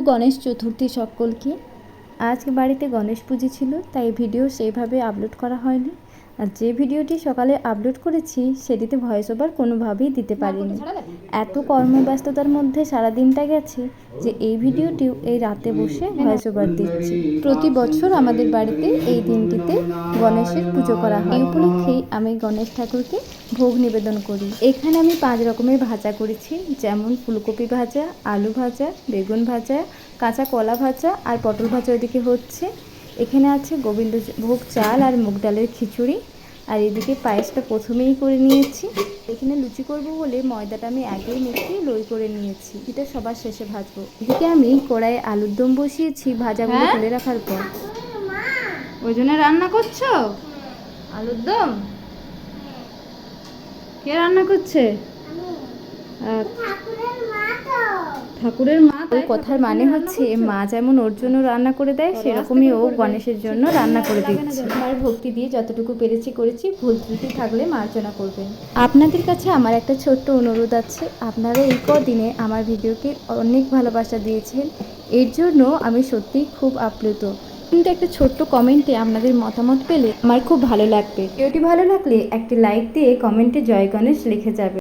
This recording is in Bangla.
গণেশ চতুর্থী সকলকে। আজকে বাড়িতে গণেশ পুজো ছিল তাই ভিডিও সেইভাবে আপলোড করা হয়নি। আর যে ভিডিওটি সকালে আপলোড করেছি সেটিতে ভয়েস ওভার কোনোভাবেই দিতে পারিনি। এত কর্মব্যস্ততার মধ্যে সারা দিনটা গেছে যে এই ভিডিওটিও এই রাতে বসে ভয়েস ওভার দিচ্ছি। প্রতি বছর আমাদের বাড়িতে এই দিনটিতে গণেশের পুজো করা হয়। এই উপলক্ষেই আমি গণেশ ঠাকুরকে ভোগ নিবেদন করি। এখানে আমি পাঁচ রকমের ভাজা করেছি যেমন ফুলকপি ভাজা আলু ভাজা বেগুন ভাজা কাঁচা কলা ভাজা আর পটল ভাজা ওইদিকে হচ্ছে। এখানে আছে গোবিন্দ ভোগ চাল আর মুগ ডালের খিচুড়ি। আর এদিকে পায়েসটা প্রথমেই করে নিয়েছি। এখানে লুচি করব বলে ময়দাটা আমি আগেই মেখে লই করে নিয়েছি। এটা সবার শেষে ভাজবো। এদিকে আমি কড়াইয়ে আলুর দম বসিয়েছি ভাজাগুলো হ্যাঁ? তুলে রাখার পর। ওই জন্য রান্না করছ? আলুর দম? কে রান্না করছে? আহ, ঠাকুরের মা ওই কথার মানে হচ্ছে মা যেমন ওর জন্য রান্না করে দেয় সেরকমই ও গণেশের জন্য রান্না করে দিচ্ছে। মার ভক্তি দিয়ে যতটুকু পেরেছি করেছি ভুল ত্রুটি থাকলে মার্জনা করবেন। আপনাদের কাছে আমার একটা ছোট্ট অনুরোধ আছে। আপনারা এই কদিনে আমার ভিডিওকে অনেক ভালোবাসা দিয়েছেন। এর জন্য আমি সত্যিই খুব আপ্লুত। কিন্তু একটা ছোট্ট কমেন্টে আপনাদের মতামত পেলে আমার খুব ভালো লাগবে। ভিডিওটি ভালো লাগলে একটি লাইক দিয়ে কমেন্টে জয় গণেশ লিখে যাবে